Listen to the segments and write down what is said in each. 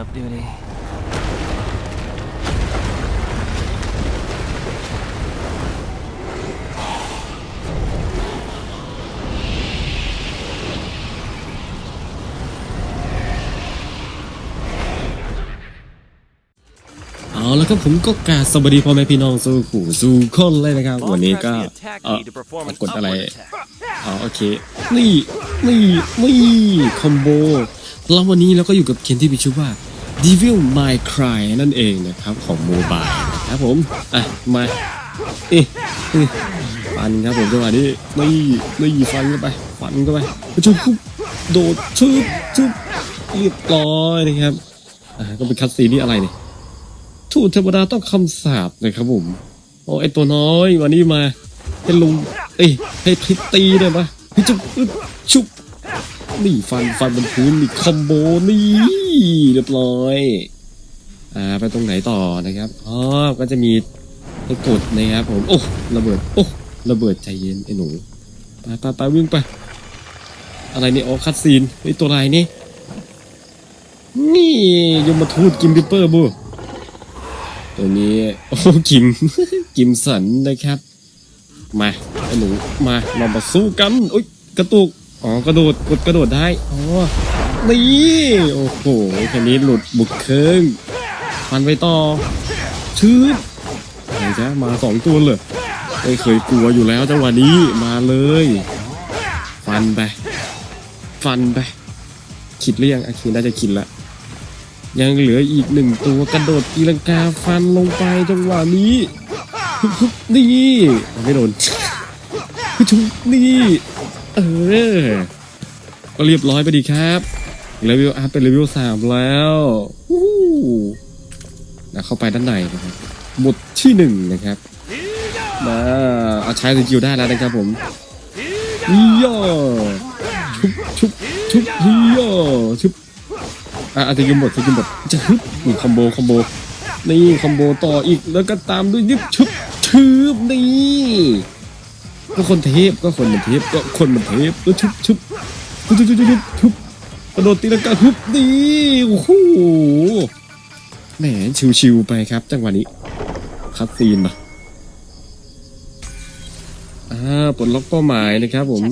Cleanup duty. เอาแล้วครับผมก็กราบสวัสดีพ่อแม่พี่น้องสู่ขู่สู่คนเลยนะครับ วันนี้ก็เออมากดอะไรอ๋อโอเคนี่นี่นี่คอมโบแล้ววันนี้เราก็อยู่กับเคนที่มีชื่อว่า Devil May Cry นั่นเองนะครับของโมบายนะครับผม อะ มาเออฟันครับผมจังหวะนี้นี่นี่ฟันเข้าไป ฟันเข้าไปชุบปุ๊บโดดชุบชุบเรียบร้อยนะครับ อ่าก็เป็นคัตซีนี่อะไรเนี่ยทูตเทวดาต้องคำสาปนะครับผม โอ้ไอตัวน้อยวันนี้มาให้ลุงเอ้ยให้พิตตีได้ปะพี่จุ๊บชุบนี่ฟันฟันบนพื้นนี่คอมโบนี่ เรียบร้อย อ่า ไปตรงไหนต่อนะครับ อ๋อ ก็จะมีให้กดนะครับผม โอ้ ระเบิด โอ้ ระเบิดใจเย็นไอ้หนู ไปไปไปวิ่งไป อะไรนี่อ๋อคัดซีนไอ้ตัวอะไรนี่ นี่ยมทูตกิมปิเปอร์บูตัวนี้ โอ้ กิม กิมสันนะครับ มาไอ้หนู มา เรามาสู้กัน อุ้ย กระตุก อ๋อ กระโดด กดกระโดดได้ อ๋อ นี่โอ้โหแค่นี้หลุดบุกเคิงฟันไปต่อชืดอะไรจ๊ะมาสองตัวเลยไม่เคยกลัวอยู่แล้วจังหวะนี้มาเลย ฟันไปฟันไปคิดหรือยังอาคีน่าจะคิดละ ยังเหลืออีกหนึ่งตัวกระโดดตีลังกาฟันลงไปจังหวะนี้ฮึบฮึบนี่ไม่โดนฮึบฮึบนี่ เออก็เรียบร้อยไปดีครับ เลเวลอัพเป็นเลเวลสามแล้วนะเข้าไปด้านในนะครับหมดที่หนึ่งนะครับมาเอาใช้สกิลได้แล้วนะครับผมย่อชุบชุบชุบย่อชุบอะอาจจะกินหมดจะกินหมดจะฮึบนี่คอมโบคอมโบนี่คอมโบต่ออีกแล้วก็ตามด้วยยึบชุบชืบนี่ก็คนเทพก็คนมันเทพก็คนมันเทพแล้วชุบชุบชุบชุบชุบ กระโดดตีลังกาฮึบนี่โอ้โหแหมชิวๆไปครับจังหวะนี้คัดซีนมาอ่าปลดล็อกเป้าหมายนะครับผม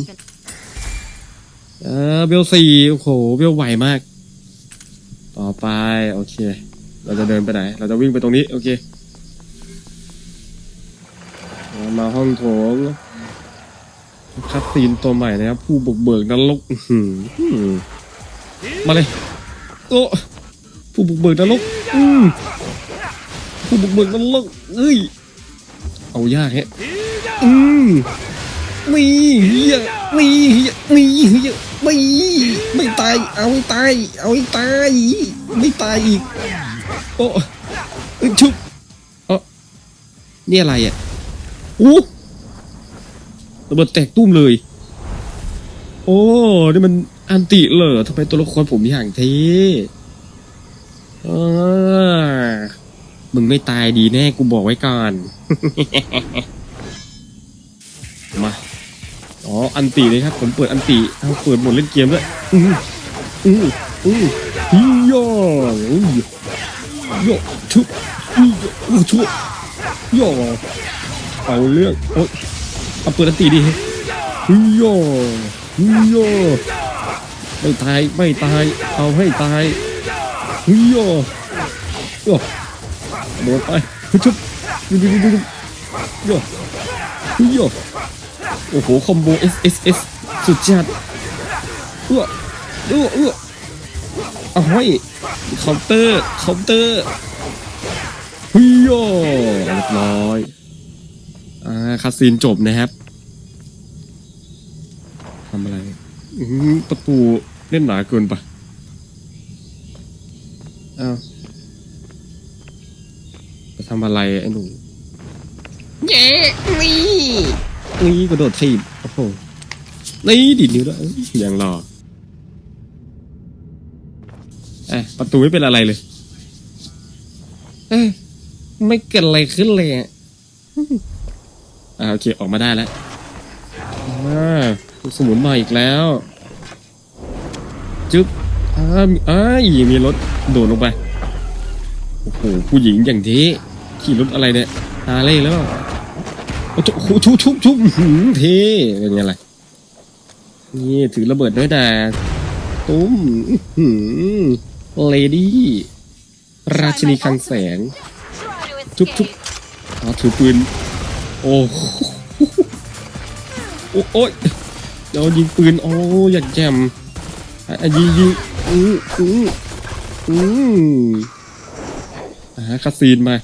อ่าเบลสี่โอ้โหเบลไหวมาก ต่อไปโอเค เราจะเดินไปไหน เราจะวิ่งไปตรงนี้ โอเค มาห้องโถงคัดซีนตัวใหม่นะครับ ผู้บุกเบิกนรกอื้อหืออื้อ มาเลยโอ้ผู้บุกเบิกนรกอืมผู้บุกเบิกนรกเอ้ยเอายากแฮะอืมนี่เฮียนี่เฮียนี่เฮียไม่ไม่ตายเอาตายเอาตายไม่ตายอีกโอ้อ้ยชุบเออนี่อะไรอะอู้ระเบิดแตกตุ้มเลย โอ้นี่มัน อันติเหรอทำไมตัวละครผมอย่างเท่อ่ามึงไม่ตายดีแน่กูบอกไว้ก่อน มา อ๋อ อันติเลยครับ ผมเปิดอันติเอาเปิดหมดเล่นเกมด้วยอืออืออือฮิโยอุ้ยโยชุบอือโอ้ชุบโยเอาเรื่องโอ้ยเอาเปิดอันติดิฮิโยฮิโย ไม่ตายไม่ตายเอาให้ตายเฮิโยโยโดนไปชุบชุบชุบชุบชุบโยฮิโยโอ้โหคอมโบ S S S สุดจัดเอื้อเอื้อเอื้อเอาให้เคาน์เตอร์เคาน์เตอร์เฮิโยเรียบร้อยอ่าคาซีนจบนะครับทำอะไร อื้อหือประตูเล่นหนาเกินปะอ้าวไปทำอะไรไอ้หนูเย้นี่นี่กระโดดถีบโอ้โหนี่ดิดนิ้วด้วยอย่างหล่อเอ้ยประตูไม่เป็นอะไรเลย เอ้ยไม่เกิดอะไรขึ้นเลยอะอ่าโอเค ออกมาได้แล้วอ่าลูกสมุนมาอีกแล้ว จึ๊บอ้ามีอ้ายมีรถโดดลงไป โอ้โห ผู้หญิงอย่างเท่ขี่รถอะไรเนี่ยฮาเลย์แล้วโอ้โหชุบชุบชุบอื้อหือเท่เป็นไงล่ะนี่ถือระเบิดด้วยนะตุ้มเลดี้ ราชินีคลังแสง Try to Chúc, chúc. escape. อ๋อถือปืน โอ้โหโอ้ยเอายิงปืน โอ้อยากแจม อะยิงยิงอืออืออืออ่าคาซีนมา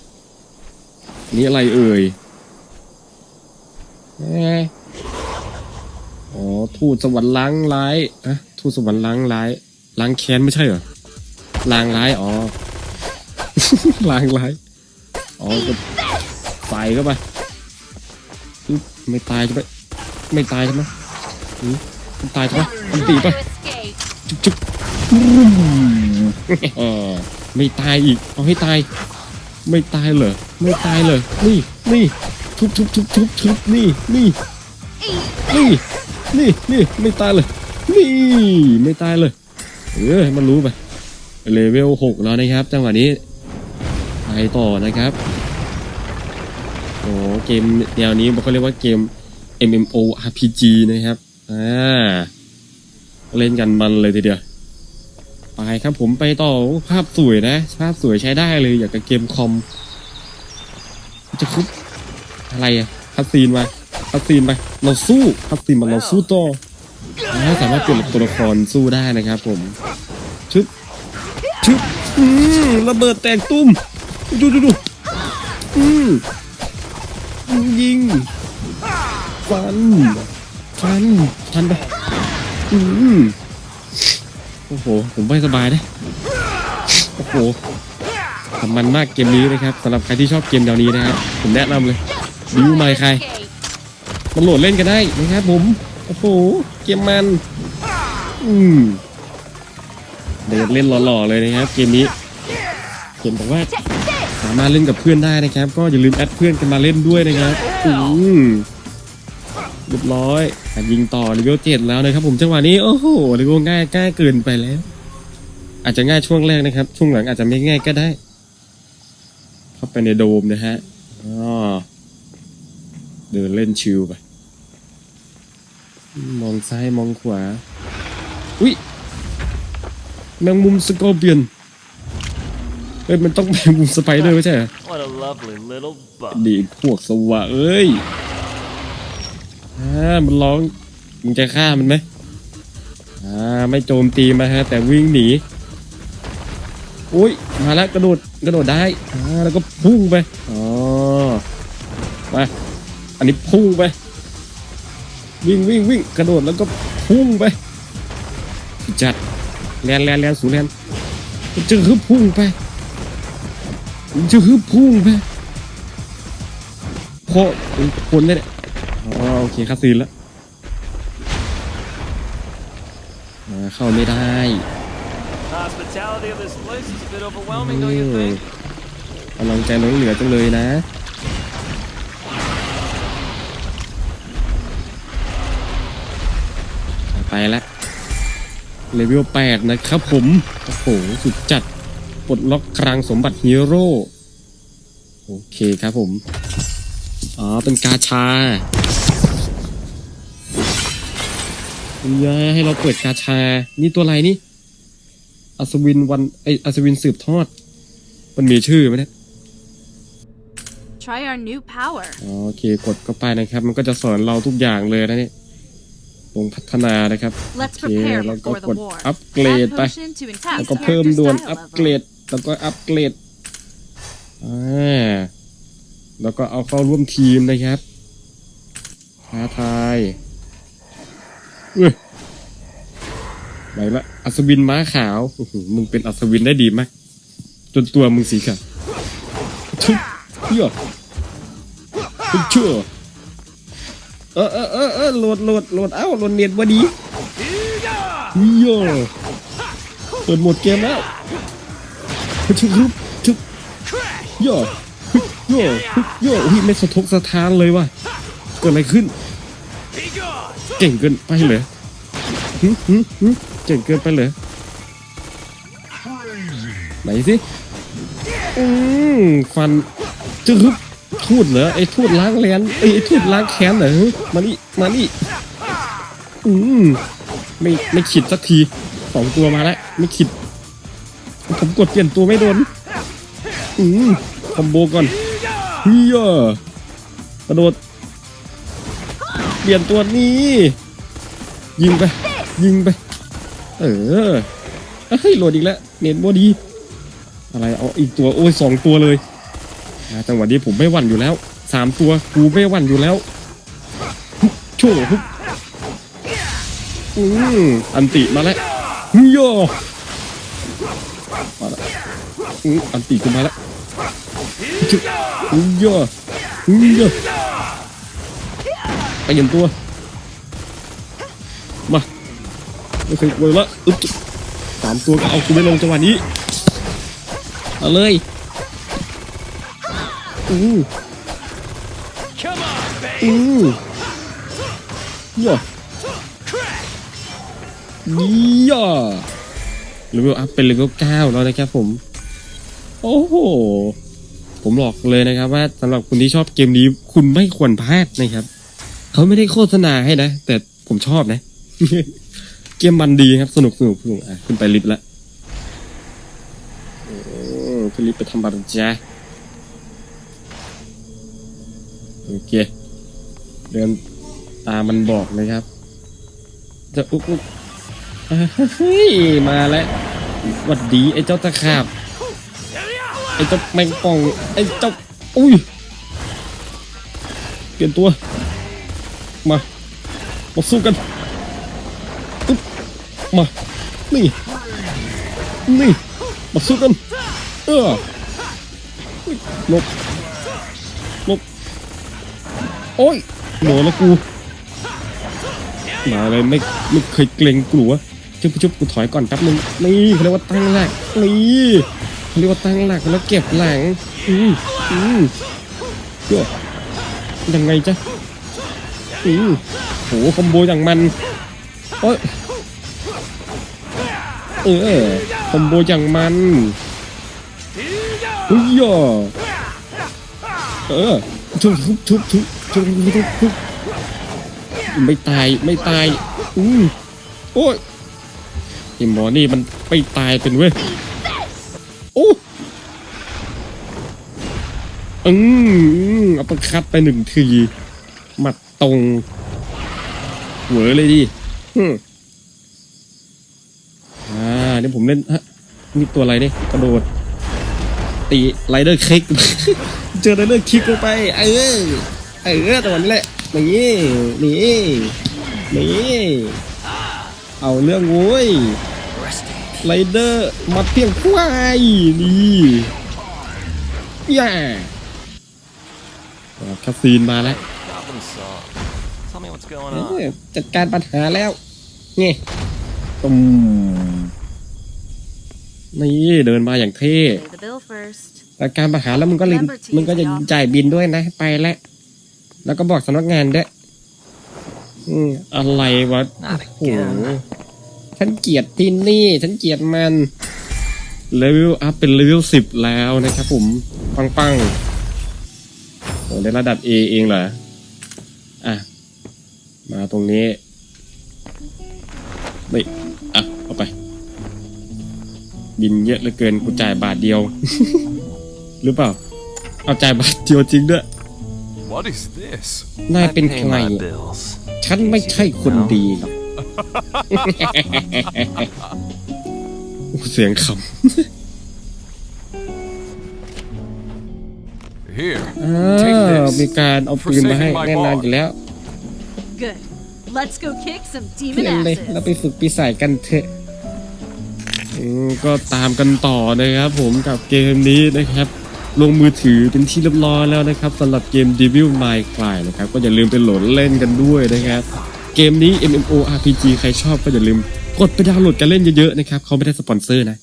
นี่อะไรเอ่ยแหมอ๋อทูตสวรรค์ล้างร้ายอะทูตสวรรค์ล้างร้าย ล้างแค้นไม่ใช่เหรอล้างร้ายอ๋อล้างร้ายอ๋อก็ใส่เข้าไปไม่ตายใช่ไหมไม่ตายใช่ไหมอืมไม่ตายใช่ไหมมันตี Try ไจุ๊บจุ๊บเออไม่ตายอีก เอาให้ตาย ไม่ตายเหรอไม่ตายเลยนี่นี่ทุบทุบทุบทุบทุบนี่นี่นี่นี่นี่ไม่ตายเลย นี่ไม่ตายเลย เออมันรู้ไปเลเวลหกแล้วนะครับ จังหวะนี้ไปต่อนะครับโอ้เกมแนวนี้เขาเรียกว่าเกม MMO RPG นะครับอ่า เล่นกันมันเลยทีเดียวไปครับผมไปต่อภาพสวยนะภาพสวยใช้ได้เลยอยากกับเกมคอม จะคุบอะไรอะคัดซีนมาคัดซีนไปเราสู้คัดซีนมาเราสู้ต่ออ่าสามารถเปลี่ยนตัวละครสู้ได้นะครับ ผมชึบชึบอืมระเบิดแตกตุ้มดูดูดูอืมยิงฟันฟันฟันไป อืมโอ้โห ผมไม่สบายนะโอ้โหทำมันมากเกมนี้นะครับสำหรับใครที่ชอบเกมแนวนี้นะครับผมแนะนำเลยดิวไม่ใครมันโหลดเล่นกันได้นะครับผมโอ้โหเกมมัน อืมเดี๋ยวเล่นหล่อๆเลยนะครับ เกมนี้เกมบอกว่าสามารถเล่นกับเพื่อนได้นะครับ ก็อย่าลืมแอดเพื่อนกันมาเล่นด้วยนะครับอืม เรียบร้อยอะยิงต่อเลเวลเจ็ดแล้วนะครับผมจังหวะนี้โอ้โหเลเวลง่ายง่ายเกินไปแล้ว อาจจะง่ายช่วงแรกนะครับ ช่วงหลังอาจจะไม่ง่ายก็ได้ เข้าไปในโดมนะฮะอ๋อเดินเล่นชิลไป มองซ้ายมองขวา อุ้ยแมงมุมสกอร์เปียนเอ้ยมันต้องแมงมุมสไปเดอร์ไม่ใช่เหรอ What a lovely little bug. ดีพวกสวะเอ้ย อ่ามันร้องมึงจะฆ่ามันไหมอ่าไม่โจมตีมาฮะแต่วิ่งหนีอุ้ยมาแล้วกระโดดกระโดดได้อ่าแล้วก็พุ่งไปอ๋อมาอันนี้พุ่งไป วิ่งวิ่งวิ่งกระโดดแล้วก็พุ่งไป จัดแลนแลนแลนสูแลนจะคือพุ่งไปจะคือพุ่งไปพอคนเนี่ย โอเคคาซีนแล้วอ่าเข้าไม่ได้ Hospitality of this place is a bit overwhelming, don't you อืม think? กำลังใจล้นเหลือจังเลยนะไปละเลเวลแปดนะครับผม โอ้โห สุดจัด ปลดล็อกคลังสมบัติฮีโร่ โอเคครับผม อ๋อ เป็นกาชา ยอะให้เราเปิดกาชา นี่ตัวอะไรนี่ อัศวินวันไอยอัศวินสืบทอด มันมีชื่อไหมเนี่ย Try our new power. อ๋อโอเค กดเข้าไปนะครับ มันก็จะสอนเราทุกอย่างเลยนะเนี่ยลงพัฒนานะครับ Let's โอเค prepare แล้วก็ before กด the war. อัปเกรด Add ไป potion to แล้ว increase ก็เพิ่ม character ด่วน style อัปเกร level. ดแล้วก็อัปเกรด อ่า แล้วก็เอาเข้าร่วมทีมนะครับท้าทายเอ้ย ไปละอัศวินม้าขาวมึงเป็นอัศวินได้ดีมาก จนตัวมึงสีขาวชุบเหี้ยเชื่อเออเออเออเออโหลดโหลดโหลดเอ้าโหลดเน็ตวะดีเหี้ยเปิดหมดเกมแล้วชุบชุบชุบเยเหี้ยเหี้ยอุ้ยไม่สะทกสะท้านเลยว่ะเกิดอะไรขึ้น เก่งเกินไปเลยเก่งเกินไปเลยไหนสิอืมฟันจึ๊บทูดเหรอไอ้ทูดล้างแลนไอ้ยไอ้ทูดล้างแค้นเหรอมานี่มานี่อืมไม่ไม่ขิดสักทีสองตัวมาแล้วไม่ขิด ผมกดเปลี่ยนตัวไม่โดนอืมคอมโบก่อนเฮียกระโดด เปลี่ยนตัวนี้ยิงไป ยิงไป เออเฮ้ยโหลดอีกแล้วเน็ตบอดี อะไรเอาอีกตัวโอ้ยสองตัวเลยอ่าจังหวะนี้ผมไม่หวั่นอยู่แล้วสามตัวกูไม่หวั่นอยู่แล้วฮึบโช่วฮึอืมอันติมาแล้วฮึโยมาแล้วอืมอันติกูมาแล้วฮึฮึโยฮึโย ไปเปลี่ยนตัว มาไม่เคยกลัวละอึ๊บสามตัวก็เอากูไม่ลงจังหวะนี้ เอาเลยอือ Come on, babe. อือเย่าย่าเลเวลอัพเป็นเลเวลเก้าแล้วนะครับผม โอ้โห ผมบอกเลยนะครับว่าสำหรับคุณที่ชอบเกมนี้คุณไม่ควรพลาดนะครับ เขาไม่ได้โฆษณาให้นะ แต่ผมชอบนะ เกมมันดีครับ สนุกสนุกสนุกอะขึ้นไปลิฟต์ละโอ้ขึ้นลิฟต์ไปทำบัตรจ้าโอเค เดินตามมันบอกเลยครับ จะอุ๊บอุ๊บเฮ้ย มาแล้วหวัดดี ไอ้เจ้าตะขาบ ไอ้เจ้าแมงป่อง ไอ้เจ้า อุ้ย เปลี่ยนตัว มามาสู้กันอึ๊บมานี่นี่มาสู้กันเออหลบหลบโอ้ยหมอแล้วกูมาเลยไม่ไม่เคยเกรงกลัวชุบชุบกูถอยก่อนแป๊บนึงนี่เขาเรียกว่าตั้งหลักนี่เขาเรียกว่าตั้งหลักแล้วเก็บหลังอืมอืมเดี๋ยวยังไงจ๊ะ อืมโหคอมโบอย่างมันโอ้ยเออคอมโบอย่างมันเฮ้ยอะเออทุบทุบทุบทุบทุบทุบทุบไม่ตายไม่ตายอืมโอ้ยไอหมอนี่มันไม่ตายเป็นเว้ยโอ้อืมเอาประคัดไปหนึ่งทีหมัด ตรงเหวอเลยดิอืมอ่านี่ผมเล่นฮะนี่ตัวอะไรเนี่ยกระโดด ตีไรเดอร์คิก เจอไรเดอร์คิกลงไป เออเออตัวนี้แหละนี่นี่นี่เอาเรื่องโว้ยไรเดอร์มาเพียงควายนี่ย่าอ่าคาซีนมาแล้ว Goblin song. Tell me what's going เอ on. อจัดการปัญหาแล้วนี่ตุ่มนี่เดินมาอย่างเท่ Pay the bill first. จัดการปัญหาแล้วมึงก็ลืมมึงก็จะจ่ายบินด้วยนะ ไปแล้วแล้วก็บอกสำนักงานด้วยอืมอะไรวะโอ้โหฉันเกลียดที่นี่ ฉันเกลียดมันเลเวลอัพเป็นเลเวลสิบแล้วนะครับผม ปังๆโอ้ในระดับ A เองเหรอ มาตรงนี้นี่อะเอาไป บินเยอะเหลือเกินกูจ่ายบาทเดียว หรือเปล่า เอาจ่ายบาทเดียวจริงด้วย What is this? นาย I เป็นใค pay ร my อะ bills. ฉันไม่ใช่คนดีหรอกโอ้เสียงข Here, ำอ่า Take this มีการเอาปืนมาให้ for saving my แน่นอน boss อยู่แล้ว Good. Let's go kick some เพื่อน demon เลยเรา asses. ไปฝึกปีศาจกันเถอะอืมก็ตามกันต่อนะครับผมกับเกมนี้นะครับ ลงมือถือเป็นที่เรียบร้อยแล้วนะครับสำหรับเกม Devil May Cry นะครับ ก็อย่าลืมไปโหลดเล่นกันด้วยนะครับ เกมนี้ MMORPG ใครชอบก็อย่าลืมกดไปดาวน์โหลดกันเล่นเยอะๆนะครับเขาไม่ได้สปอนเซอร์นะ